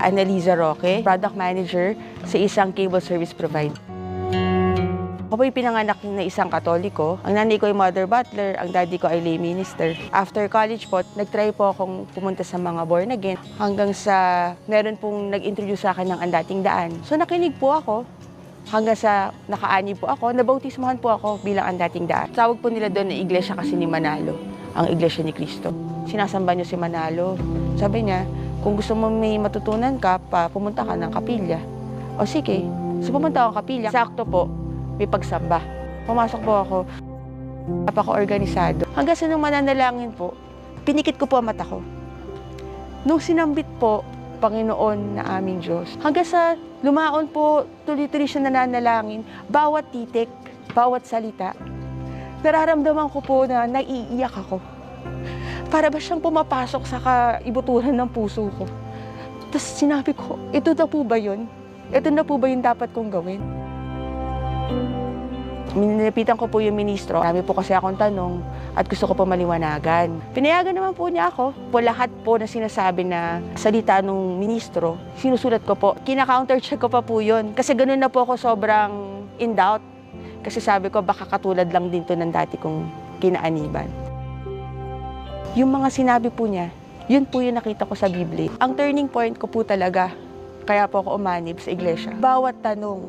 Annalisa Roque, product manager sa isang cable service provider. Ako po'y pinanganak na isang katoliko. Ang nanay ko ay mother butler, ang daddy ko ay lay minister. After college po, nag-try po akong pumunta sa mga born again hanggang sa meron pong nag-introduce sa akin ng ang dating daan. So nakinig po ako hanggang sa nakaani po ako, nabautismohan po ako bilang ang dating daan. Tawag po nila doon na iglesia kasi ni Manalo, ang iglesia ni Cristo. Sinasamba niyo si Manalo. Sabi niya, kung gusto mo may matutunan ka, pa, pumunta ka ng kapilya. O sige, so pumunta ako kapilya. Sakto po, may pagsamba. Pumasok po ako, napaka-organisado. Hanggang sa nung mananalangin po, pinikit ko po ang mata ko. Nung sinambit po, Panginoon na aming Diyos. Hanggang sa lumaon po, tuloy-tuloy siya nananalangin, bawat titik, bawat salita, nararamdaman ko po na naiiyak ako. Para ba siyang pumapasok sa kaibuturan ng puso ko. Tapos sinabi ko, ito na po ba yun? Ito na po ba yung dapat kong gawin? Ninilapitan ko po yung ministro. Marami po kasi akong tanong at gusto ko po maliwanagan. Pinayagan naman po niya ako. Po lahat po na sinasabi na salita ng ministro, sinusulat ko po. Kina-counter check ko pa po yun. Kasi ganun na po ako sobrang in doubt. Kasi sabi ko, baka katulad lang din to ng dati kong kinaaniban. Yung mga sinabi po niya, yun po yung nakita ko sa Biblia. Ang turning point ko po talaga, kaya po ako umanib sa iglesia. Bawat tanong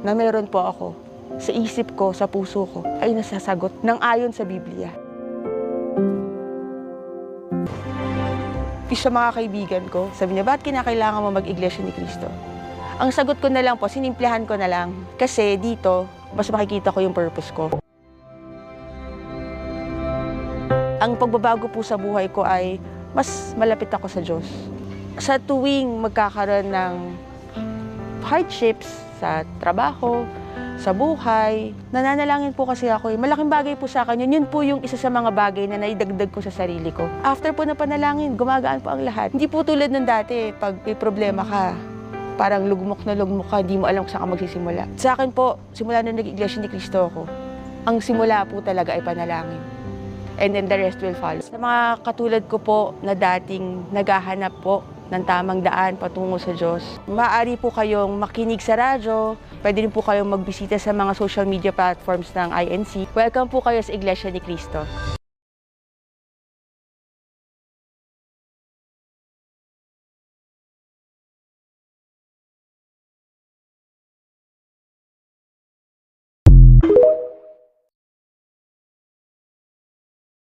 na meron po ako, sa isip ko, sa puso ko, ay nasasagot ng ayon sa Biblia. Isa mga kaibigan ko, sabi niya, bakit kinakailangan mo mag-iglesia ni Kristo? Ang sagot ko na lang po, sinimplihan ko na lang. Kasi dito, mas makikita ko yung purpose ko. Ang pagbabago po sa buhay ko ay mas malapit ako sa Diyos. Sa tuwing magkakaroon ng hardships sa trabaho, sa buhay. Nananalangin po kasi ako. eh. Malaking bagay po sa akin yun. Yun po yung isa sa mga bagay na naidagdag ko sa sarili ko. After po na panalangin, gumagaan po ang lahat. Hindi po tulad ng dati, pag may problema ka, parang lugmok na lugmok ka, hindi mo alam kung saan ka magsisimula. Sa akin po, simula na nag-iglesia ni Cristo ako, ang simula po talaga ay panalangin. And then the rest will follow. Sa mga katulad ko po na dating naghahanap po ng tamang daan patungo sa Diyos. Maaari po kayong makinig sa radyo, pwede rin po kayong magbisita sa mga social media platforms ng INC. Welcome po kayo sa Iglesia ni Cristo.